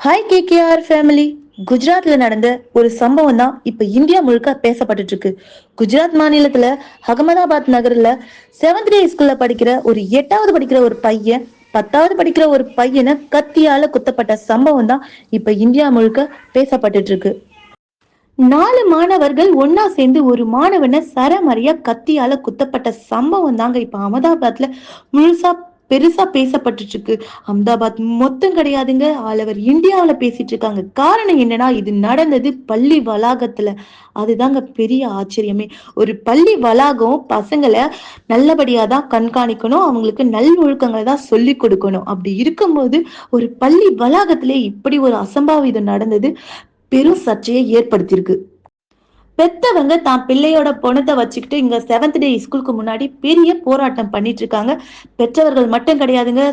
Hi K KR family குஜராத்ல நடந்த ஒரு சம்பவம் தான் இப்ப இந்தியா முழுக்க பேசப்பட்டு இருக்கு குஜராத் மாநிலத்துல அகமதாபாத் நகர்ல செவன்த் டே ஸ்கூல்ல படிக்கிற ஒரு எட்டாவது படிக்கிற ஒரு பையன் பத்தாவது படிக்கிற ஒரு பையனை கத்தியால குத்தப்பட்ட சம்பவம் தான் இப்ப இந்தியா முழுக்க பேசப்பட்டு இருக்கு நாலு மாணவர்கள் ஒன்னா சேர்ந்து ஒரு மாணவனை சரமறையா கத்தியால குத்தப்பட்ட சம்பவம் தாங்க இப்ப அகமதாபாத்ல முழுசா பெருசா பேசப்பட்டுட்டு இருக்கு. அஹமதாபாத் மொத்தம் கிடையாதுங்க. ஆல் ஓவர் இந்தியாவில பேசிட்டு இருக்காங்க. காரணம் என்னன்னா இது நடந்தது பள்ளி வளாகத்துல. அதுதாங்க பெரிய ஆச்சரியமே. ஒரு பள்ளி வளாகம் பசங்களை நல்லபடியா தான் கண்காணிக்கணும். அவங்களுக்கு நல் ஒழுக்கங்களை தான் சொல்லி கொடுக்கணும். அப்படி இருக்கும்போது ஒரு பள்ளி வளாகத்திலே இப்படி ஒரு அசம்பாவிதம் நடந்தது பெரும் சர்ச்சையை ஏற்படுத்தியிருக்கு. பெத்தவங்க தான் பிள்ளையோட பணத்தை வச்சுக்கிட்டு இங்க செவன்த் டே ஸ்கூலுக்கு முன்னாடி பெரிய போராட்டம் பண்ணிட்டு இருக்காங்க பெற்றவர்கள் மட்டும் கிடையாதுங்க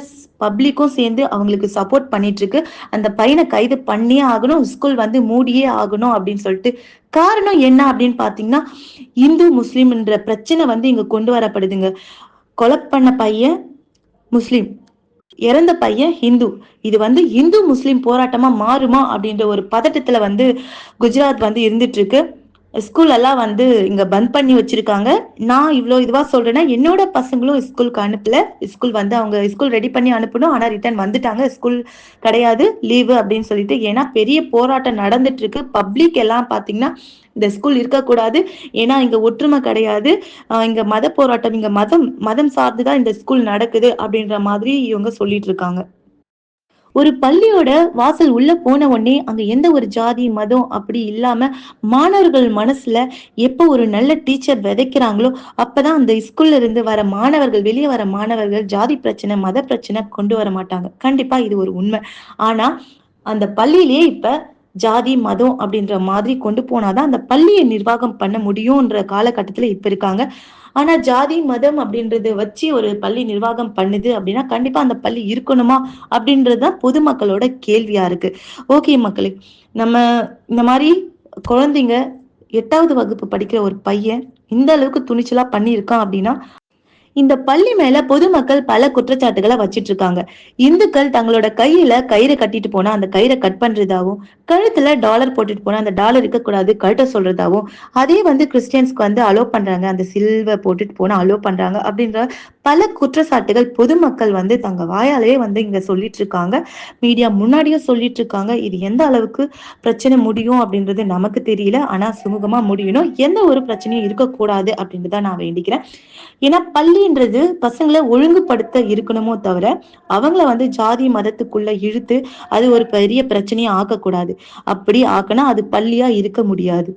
பப்ளிக்கும் சேர்ந்து அவங்களுக்கு சப்போர்ட் பண்ணிட்டு இருக்கு அந்த பையனை கைது பண்ணியே ஆகணும் ஸ்கூல் வந்து மூடியே ஆகணும் அப்படின்னு சொல்லிட்டு. காரணம் என்ன அப்படின்னு பாத்தீங்கன்னா இந்து முஸ்லீம்ன்ற பிரச்சனை வந்து இங்க கொண்டு வரப்படுதுங்க. கொலை பண்ண பையன் முஸ்லீம் இறந்த பையன் ஹிந்து. இது வந்து இந்து முஸ்லீம் போராட்டமா மாறுமா அப்படின்ற ஒரு பதட்டத்துல வந்து குஜராத் வந்து இருந்துட்டு இருக்கு ஸ்கூல் எல்லாம் வந்து இங்க பந்த் பண்ணி வச்சிருக்காங்க. நான் இவ்வளோ இதுவா சொல்றேன்னா என்னோட பசங்களும் ஸ்கூலுக்கு அனுப்பல. ஸ்கூல் வந்து அவங்க ஸ்கூல் ரெடி பண்ணி அனுப்பணும். ஆனா ரிட்டர்ன் வந்துட்டாங்க. ஸ்கூல் கிடையாது. லீவு அப்படின்னு சொல்லிட்டு ஏன்னா பெரிய போராட்டம் நடந்துட்டு இருக்கு பப்ளிக் எல்லாம் பாத்தீங்கன்னா இந்த ஸ்கூல் இருக்கக்கூடாது. ஏன்னா இங்க ஒற்றுமை கிடையாது. இங்க மத போராட்டம் இங்க மதம் மதம் சார்ந்துதான் இந்த ஸ்கூல் நடக்குது அப்படின்ற மாதிரி இவங்க சொல்லிட்டு இருக்காங்க. ஒரு பள்ளியோட வாசல் உள்ள போன உடனே அங்க எந்த ஒரு ஜாதி மதம் அப்படி இல்லாம மாணவர்கள் மனசுல எப்போ ஒரு நல்ல டீச்சர் விதைக்கிறாங்களோ அப்பதான் அந்த ஸ்கூல்ல இருந்து வர மாணவர்கள் வெளியே வர மாணவர்கள் ஜாதி பிரச்சனை மத பிரச்சனை கொண்டு வர மாட்டாங்க. கண்டிப்பா இது ஒரு உண்மை. ஆனா அந்த பள்ளியிலேயே இப்ப ஜாதி மதம் அப்படின்ற மாதிரி கொண்டு போனாதான் அந்த பள்ளியை நிர்வாகம் பண்ண முடியும்ன்ற காலகட்டத்துல இப்ப இருக்காங்க. ஆனா ஜாதி மதம் அப்படின்றத வச்சு ஒரு பள்ளி நிர்வாகம் பண்ணுது அப்படின்னா கண்டிப்பா அந்த பள்ளி இருக்கணுமா அப்படின்றதுதான் பொதுமக்களோட கேள்வியா இருக்கு. ஓகே மக்களே நம்ம இந்த மாதிரி குழந்தைங்க எட்டாவது வகுப்பு படிக்கிற ஒரு பையன் இந்த அளவுக்கு துணிச்சலா பண்ணியிருக்கான் அப்படின்னா இந்த பள்ளி மேல பொதுமக்கள் பல குற்றச்சாட்டுகளை வச்சிட்டு இருக்காங்க இந்துக்கள் தங்களோட கையில கயிறை கட்டிட்டு போனா அந்த கயிறை கட் பண்றதாவும் கழுத்துல டாலர் போட்டுட்டு போனா அந்த டாலர் இருக்க கூடாது கழுத்த சொல்றதாவும் அதே வந்து கிறிஸ்டியன்ஸ்க்கு வந்து அலோ பண்றாங்க. அந்த சில்வை போட்டுட்டு போனா அலோ பண்றாங்க அப்படின்ற பல குற்றச்சாட்டுகள் பொதுமக்கள் வந்து தங்க வாயாலேயே வந்து இங்க சொல்லிட்டு இருக்காங்க மீடியா முன்னாடியும் சொல்லிட்டு இருக்காங்க இது எந்த அளவுக்கு பிரச்சனை முடியும் அப்படின்றது நமக்கு தெரியல. ஆனா சுமூகமா முடியணும். எந்த ஒரு பிரச்சனையும் இருக்கக்கூடாது அப்படின்றத நான் வேண்டிக்கிறேன். ஏன்னா பள்ளின்றது பசங்களை ஒழுங்குபடுத்த இருக்கணுமோ தவிர அவங்கள வந்து ஜாதி மதத்துக்குள்ள இழுத்து அது ஒரு பெரிய பிரச்சனையை ஆக்கக்கூடாது. அப்படி ஆக்கினா அது பள்ளியா இருக்க முடியாது.